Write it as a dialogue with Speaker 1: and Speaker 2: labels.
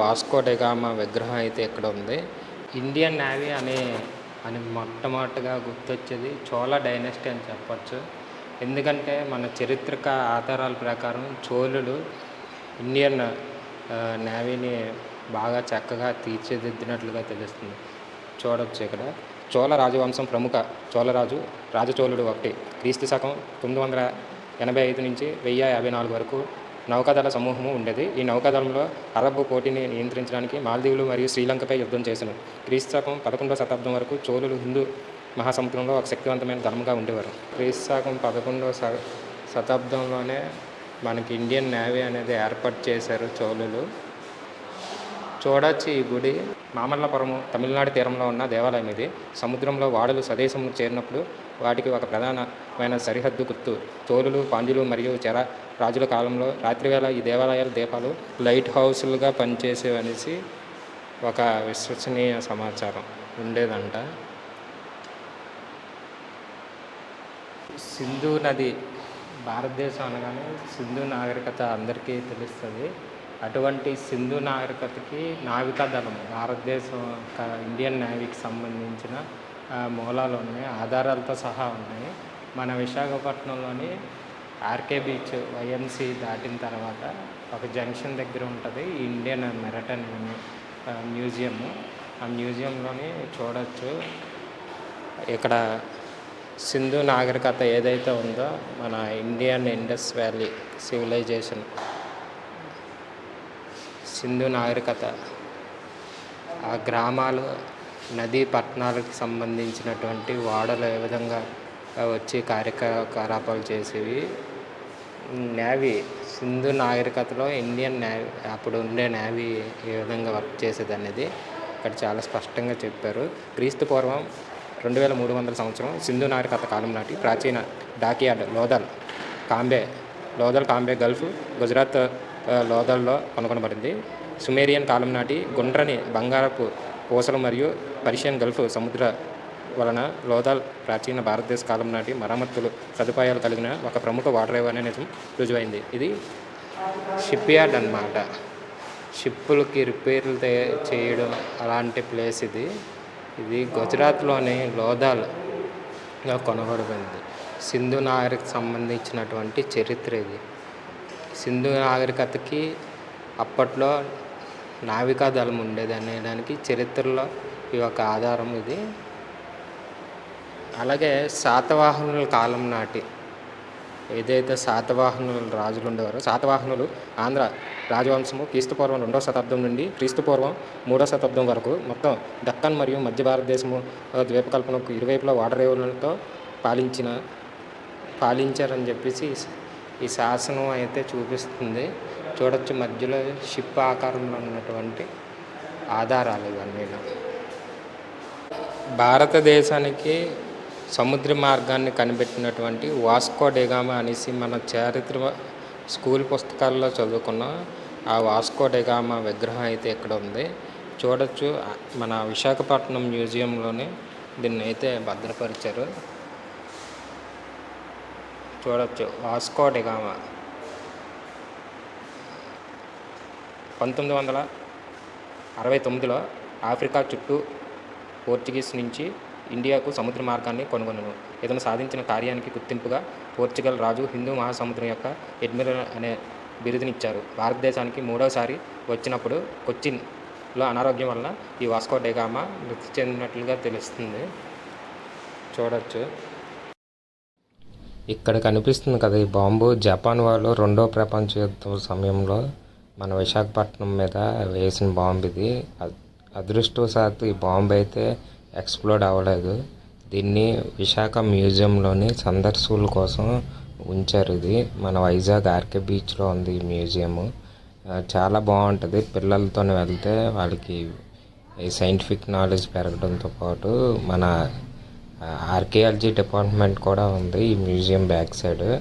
Speaker 1: Vasco డెగామా విగ్రహం అయితే ఇక్కడ ఉంది. ఇండియన్ నేవీ అనే అని మొట్టమొదటిగా గుర్తొచ్చేది చోళ డైనస్టీ అని చెప్పచ్చు. ఎందుకంటే మన చరిత్రక ఆధారాల ప్రకారం చోళులు ఇండియన్ నేవీని బాగా చక్కగా తీర్చిదిద్దినట్లుగా తెలుస్తుంది. చూడొచ్చు ఇక్కడ. చోళ రాజవంశం ప్రముఖ చోళరాజు రాజచోళుడు ఒకటి. క్రీస్తు శకం తొమ్మిది వందల ఎనభై ఐదు నుంచి వెయ్యి యాభై నాలుగు వరకు నౌకాదళ సమూహము ఉండేది. ఈ నౌకాదళంలో అరబ్ పోటీని నియంత్రించడానికి మాల్దీవులు మరియు శ్రీలంకపై యుద్ధం చేశారు క్రీస్తుకం పదకొండవ శతాబ్దం వరకు చోళులు హిందూ మహాసముద్రంలో ఒక శక్తివంతమైన ధర్మంగా ఉండేవారు. క్రీస్తుకం పదకొండవ శ- శతాబ్దంలోనే మనకి ఇండియన్ నేవీ అనేది ఏర్పాటు చేశారు చోళులు. చూడొచ్చు ఈ గుడి మామల్లపురము తమిళనాడు తీరంలో ఉన్న దేవాలయం ఇది. సముద్రంలో వాడలు స్వదేశం చేరినప్పుడు వాటికి ఒక ప్రధానమైన సరిహద్దు గుర్తు. చోళులు పాండ్యులు మరియు చెర రాజుల కాలంలో రాత్రివేళ ఈ దేవాలయాల దీపాలు లైట్ హౌస్లుగా పనిచేసేవనేసి ఒక విశ్వసనీయ సమాచారం ఉండేదంట. సింధు నది భారతదేశం అనగానే సింధు నాగరికత అందరికీ తెలుస్తుంది. అటువంటి సింధు నాగరికతకి నావికా దళం భారతదేశం ఇండియన్ నేవీకి సంబంధించిన మూలాలు ఉన్నాయి ఆధారాలతో సహా ఉన్నాయి. మన విశాఖపట్నంలోని ఆర్కే బీచ్ వైఎంసి దాటిన తర్వాత ఒక జంక్షన్ దగ్గర ఉంటుంది ఈ ఇండియన్ మెరటన్ మ్యూజియం. ఆ మ్యూజియంలోని చూడవచ్చు ఇక్కడ సింధు నాగరికత ఏదైతే ఉందో మన Indian Indus valley civilisation. Sindhu నాగరికత. ఆ గ్రామాలు నదీ పట్టణాలకు సంబంధించినటువంటి ఓడలు ఏ విధంగా వచ్చి కార్యకలాపాలు చేసేవి. నేవీ సింధు నాగరికతలో ఇండియన్ నేవీ అప్పుడు ఉండే నేవీ ఏ విధంగా వర్క్ చేసేది అనేది ఇక్కడ చాలా స్పష్టంగా చెప్పారు. క్రీస్తు పూర్వం రెండు వేల మూడు వందల సంవత్సరం సింధు నాగరికత కాలం నాటి ప్రాచీన డాకియార్డ్ లోదల్ కాంబే లోదల్ కాంబే గల్ఫ్ గుజరాత్ లోదల్లో కనుగొనబడింది. సుమేరియన్ కాలం నాటి గుండ్రని బంగారపు పూసలు మరియు పర్షియన్ గల్ఫ్ సముద్ర వలన లోదాల్ ప్రాచీన భారతదేశ కాలం నాటి మరమ్మతులు సదుపాయాలు కలిగిన ఒక ప్రముఖ వాటర్ రేవ్ అనే నిజం రుజువైంది. ఇది షిప్ యార్డ్ అనమాట షిప్పులకి రిపేర్లు చేయడం అలాంటి ప్లేస్ ఇది. ఇది గుజరాత్లోని లోదాల్లో కొనబడింది. సింధు నాగరికకు సంబంధించినటువంటి చరిత్ర ఇది. సింధు నాగరికతకి అప్పట్లో నావికా దళం ఉండేది అనేదానికి చరిత్రలో యొక్క ఆధారం ఇది. అలాగే శాతవాహనుల కాలం నాటి ఏదైతే శాతవాహనుల రాజులు ఉండేవారో శాతవాహనులు ఆంధ్ర రాజవంశము క్రీస్తుపూర్వం రెండవ శతాబ్దం నుండి క్రీస్తుపూర్వం మూడవ శతాబ్దం వరకు మొత్తం దక్కన్ మరియు మధ్య భారతదేశము ద్వీపకల్పనకు ఇరువైపులా వాటర్ రేవులతో పాలించిన పాలించారని చెప్పేసి ఈ శాసనం అయితే చూపిస్తుంది. చూడొచ్చు మధ్యలో షిప్ ఆకారంలో ఉన్నటువంటి ఆధారాలు ఇవన్నీ. భారతదేశానికి సముద్ర మార్గాన్ని కనిపెట్టినటువంటి వాస్కో డెగామా అనేసి మన చారిత్ర స్కూల్ పుస్తకాల్లో చదువుకున్న ఆ వాస్కో డెగామా విగ్రహం అయితే ఇక్కడ ఉంది. చూడొచ్చు మన విశాఖపట్నం మ్యూజియంలోనే దీన్ని అయితే భద్రపరిచారు. చూడొచ్చు వాస్కో డెగామా పంతొమ్మిది వందల అరవై తొమ్మిదిలో ఆఫ్రికా చుట్టూ పోర్చుగీస్ నుంచి ఇండియాకు సముద్ర మార్గాన్ని కనుగొనను. ఇతను సాధించిన కార్యానికి గుర్తింపుగా పోర్చుగల్ రాజు హిందూ మహాసముద్రం యొక్క అడ్మిరల్ అనే బిరుదునిచ్చారు. భారతదేశానికి మూడవసారి వచ్చినప్పుడు కొచ్చిన్లో అనారోగ్యం వలన ఈ వాస్కో డెగామా మృతి చెందినట్లుగా తెలుస్తుంది. చూడొచ్చు. ఇక్కడ కనిపిస్తుంది కదా ఈ బాంబు. జపాన్ వాళ్ళు రెండో ప్రపంచ యుద్ధం సమయంలో మన విశాఖపట్నం మీద వేసిన బాంబు ఇది. అదృష్టవశాత్తు ఈ బాంబు అయితే ఎక్స్ప్లోడ్ అవ్వలేదు. దీన్ని విశాఖ మ్యూజియంలోని సందర్శకుల కోసం ఉంచారు ఇది. మన వైజాగ్ ఆర్కే బీచ్లో ఉంది ఈ మ్యూజియము. చాలా బాగుంటుంది. పిల్లలతో వెళ్తే వాళ్ళకి సైంటిఫిక్ నాలెడ్జ్ పెరగడంతో పాటు మన ఆర్కియాలజీ డిపార్ట్మెంట్ కూడా ఉంది ఈ మ్యూజియం బ్యాక్ సైడ్.